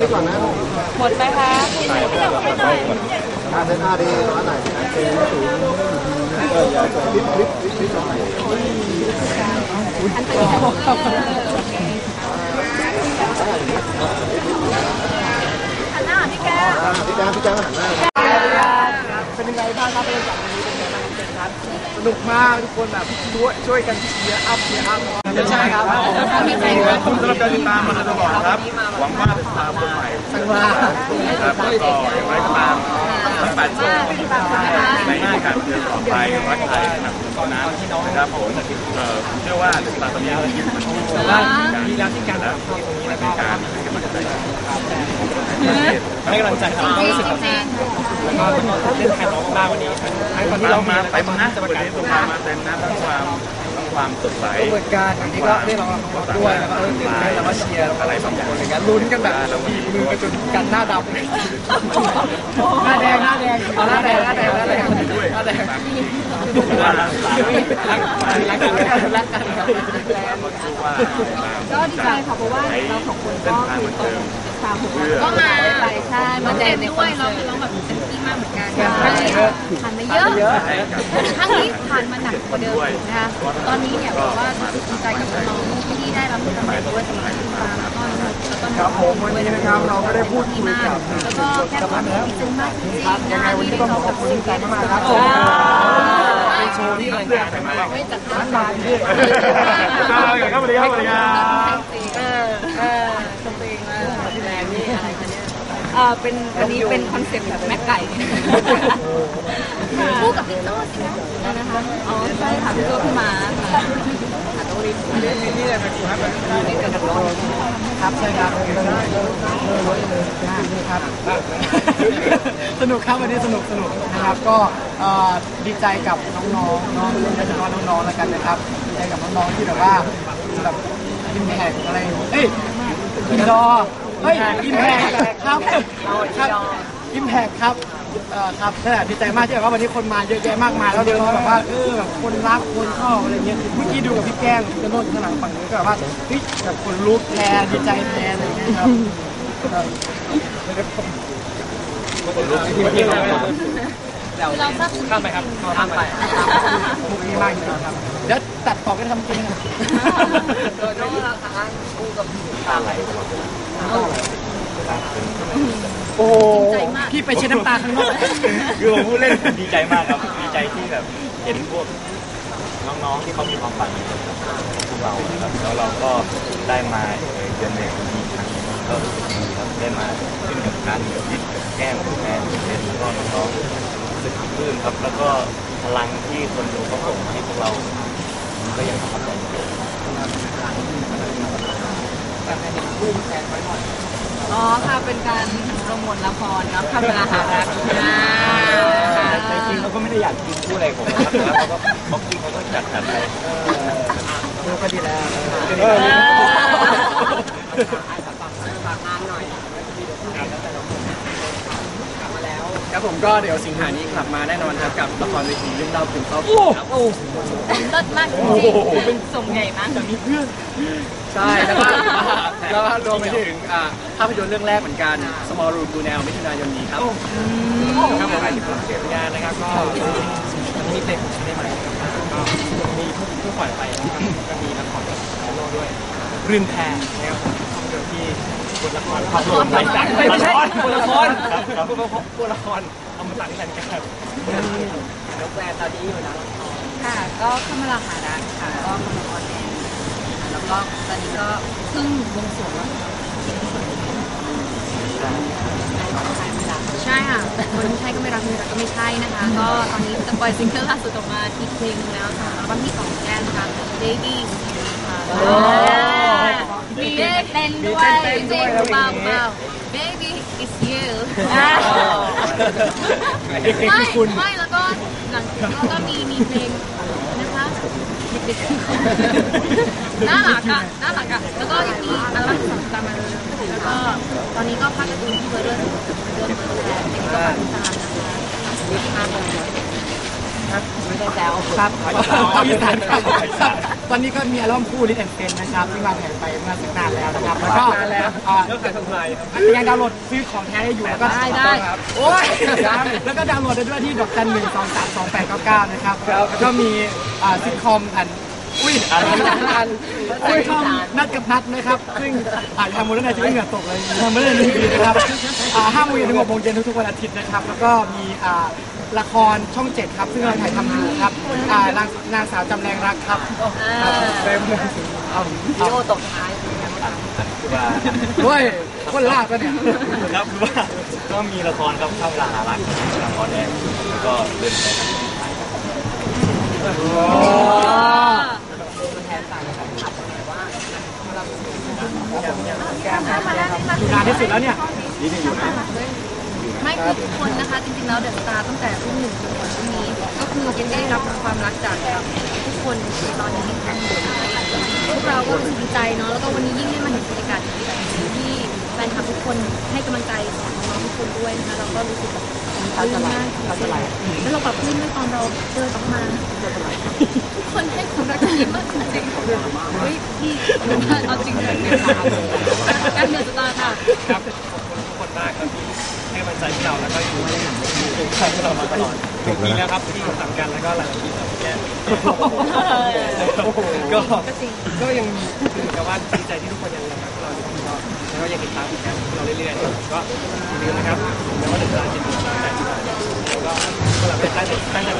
ก่อนนะหมดไหมคะอาเซนอาดีร้านไหนเจนสูงเอออย่าคลิปคลิปคลิปคลิปตรงไหนพี่แจ๊พี่แจ๊พี่แจ๊มาหันหน้าเป็นยังไงบ้างครับบรรยากาศวันนี้เป็นยังไงบ้างครับสนุกมากทุกคนแบบช่วยช่วยกันเชียร์อัพเชียร์อัพ ใช่ครับขอบคุณสำหรับการติดตามมาตลอดครับ หวังว่าจะตามคนใหม่ครับแล้วก็อย่างไรก็ตามทั้งแปดช่วงในหน้าการเมืองต่อไปรักไทยนะครับตอนนั้นนะครับผมเอ่อผมเชื่อว่าติดตามตอนนี้มันมีการมีแล้วที่การทำตรงนี้แล้วก็การให้กำลังใจให้กำลังใจครับรู้สึกแบบแล้วก็เล่นแทนน้องมากวันนี้ทั้งตอนที่เรามาไปมาเต็มนะวันนี้ตรงมาเต็มนะทั้งความ ความสดใสเหมือนกันอันนี้ก็ได้รางวัลด้วยแล้วก็เออตื่นเต้นแล้วก็เชียร์อะไรบางคนอย่างเงี้ยลุ้นกันแบบบีบมือกันจนกันหน้าดำเลยหน้าแดงหน้าแดงเอาหน้าแดงหน้าแดงหน้าแดงหน้าแดงว่ารักรักกันรักกันครับว่าก็ดีใจค่ะเพราะว่าเราสองคนก็คือตรงสามหกก็มาไปใช่มาแดเต็งมในคด้อวนยร้องเสิร์ตร้องแบบ ผ่านมาเยอะผ่านมาเยอะเยอะครั้งนี้ผ่านมาหนักกว่าเดิมอีกนะคะตอนนี้เนี่ยบอกว่ารู้สึกดีใจกับน้องๆที่ได้รับรางวัลด้วยสำหรับทีมฟาร์มแล้วก็แล้วก็คน้รัอบงผมวันนี้นะครับเราก็ได้พูดดีคุยมากกับแล้วก็แค่ความดีใจมากจริงๆยังไงวันนี้ก็ต้องขอบคุณใจมากๆครับเป็นโชว์ที่อลังการมากไม่จัดร้านบานด้วยครับสวัสดีครับสวัสดีครับ เนี่ยเออเป็นวันนี้เป็นคอนเซ็ปต์แบบแม่ไก่คู่กับพี่โต้สิคะนะคะอ๋อใช่ค่ะพี่ตัวพี่มาค่ะค่ะตัวริมนี่เลยเป็นครับนี่เกิดกับน้องครับใช่ครับครับสนุกครับวันนี้สนุกสนุกนะครับก็เอ่อดีใจกับน้องๆน้องโดยเฉพาะน้องๆแล้วกันนะครับดีใจกับน้องๆที่แบบว่าแบบอิมแพกอะไรเอ้ยอินดอร์ เฮ้ยอิมแพกครับครับอิมแพกครับเอ่อครับนั่นแหละดีใจมากที่แบบว่าวันนี้คนมาเยอะแยะมากมายแล้วเดี๋ยวเราแบบว่าเออแบบคนรักคนชอบอะไรเงี้ยเมื่อกี้ดูกับพี่แก้มพี่โน้ตข้างหลังฝั่งนี้ก็แบบว่าเฮ้ยแบบคนลุกแทนดีใจแทนอะไรเงี้ยครับเออเรา ทราบข้ามไปครับข้ามไปมุกนี้มากจริงๆครับเดี๋ยวตัดต่อกันทำจริงนะโดยน้องเราทางคู่กับโอ้โหพี่ไปเช็ดน้ำตาข้างนอกคือผมพูดเล่นดีใจมากครับดีใจที่แบบเห็นพวกน้องๆที่เขามีความฝันเหมือนกับพวกเรานะครับแล้วเราก็ได้มาเดือนหนึ่งมีครั้งก็รู้สึกดีครับได้มาขึ้นกับการกับยิดกับแก้มกับแม่เป็นแล้วก็น้องๆรู้ สึกปลื้มครับ แล้วก็พลังที่คนดูเขาส่งมาให้พวกเรามันก็ยังประทับใจอยู่อ๋อค่ะเป็นการโปรโมทละครเนาะคำลาหารักอ่าแต่จริงๆเขาก็ไม่ได้อยากกินพูดอะไรผมนะครับแต่ว่าเขาก็บ็อกกิ้งเขาก็จัดจัดไปดูก็ดีแล้วเออ ครับผมก็เดี๋ยวสิงหานี้กลับมาแน่นอนครับกับละครเวทีเรื่องเล่าถึงครอบคโอ้รัวโห เลิศมากจริงเป็นส่งใหญ่มาก ใช่แล้วก็แล้วก็รวมไปถึงอ่าภาพยนตร์เรื่องแรกเหมือนกัน Small Room ดูแนวมิถุนายนนี้ครับครับผมเก็บงานนะครับก็มีเพลงได้ไหมก็มีเพิ่งปล่อยไปนะครับก็มีละครกับโลด้วยรื่นแพรนะครับภาพยนตร์ที่ บทละครภาพยนตร์ไม่ใช่บทละครบทละครบทละครเอามาตัดกันกันแล้วแฟนตอนนี้อยู่นะค่ะ ก็คำลาหารักค่ะ ก็กำลังออนแอร์แล้วก็ตอนนี้ก็เพิ่งบวงสรวงแล้วใช่ค่ะคนใช่ก็ไม่รักไม่รักก็ไม่ใช่นะคะ ก็ตอนนี้จะปล่อยซิงเกิลล่าสุดออกมาที่เพลงนึงแล้วค่ะอัลบั้มที่สองของแก้มนะคะ Baby ค่ะมีเต้ นด้วยเต้นเบาเบา Baby it's you เด็กไม่ๆคุณไม่แล้วก็หลังแล้วก็มีมีเพลงนะคะเด็กๆน่ารักอะน่ารักอะแล้วก็ยังมีอัลบั้มที่สองตามมาเลยแล้วก็ตอนนี้ก็ภาคการ์ตูนที่เบอร์เดอร์เดือนเบอร์แทนก็ฝากติดตามนะคะ ยี่สิบห้าคนไม่ได้แซวครับขออีสานครับตอนนี้ก็มีอัลบั้มคู่ลิทแอนเฟนนะครับที่วางแผนไปเมื่อสักนานแล้วนะครับแล้วก็อ่ายังดาวน์โหลดซื้อของแท้ได้อยู่แล้วก็ได้ได้โอ้ยแล้วก็ดาวน์โหลดได้ด้วยที่ดอกจันหนึ่งสองสามสองแปดเก้าเก้านะครับแล้วก็มีอ่าซิทคอมอัน อุ้ยอันอันซิทคอมนัดกับนัดนะครับ ซึ่งอ่านทางมูลนิธิเหงื่อตกเลยทำไม่ได้ดีนะครับอ่าห้าโมงเย็นถึงหกโมงเย็นทุกๆวันอาทิตย์นะครับ แล้วก็มีอ่าละครช่องเจ็ดครับ ซึ่งเราถ่ายทำอยู่ครับอ่านางนางสาวจำแรงรักครับครับเต็มเอาวิดีโอตกท้ายคือว่าเฮ้ยคนลากแล้วเนี่ยครับคือว่าก็มีละครครับเข้าเวลาหารักละครแอร์แล้วก็เล่นไป อยู่นานที่สุดแล้วเนี่ยนี่นี่อยู่นะไม่คือทุกคนนะคะ จริงๆแล้วเดอะสตาร์ตั้งแต่รุ่นหนึ่งจนถึงรุ่นนี้ ก็คือยังได้รับความรักจากทุกคนตอนนี้พวกเราก็รู้สึกดีใจเนาะแล้วก็วันนี้ยิ่งได้มาเห็นบรรยากาศดีๆที่แฟนคลับทุกคนให้กำลังใจของน้องทุกคนด้วยนะคะเราก็รู้สึกแบบปลื้มมากแล้วเราแบบปลื้มด้วยตอนเราเดินออกมา คนให้ความรักดีมากจริงๆเฮ้ยพี่เอาจริงเลยการเดินสตาร์ค่ะครับขอบคุณทุกคนมากครับที่ให้กำลังใจพวกเราแล้วก็อยู่ข้างเรามาตลอดปีแล้วครับที่ทำกันแล้วก็หลังจากที่เราแก้ก็ก็ยังมีคือกับว่าดีใจที่ทุกคนยังรักเราอยู่ก็แล้วก็ยังติดตามผลงานเราเรื่อยๆก็อย่าลืมนะครับแม้ว่าเดือนจะเป็นปีแต่ที่เราแล้วก็พวกเราได้ตั้งใจตั้งใจ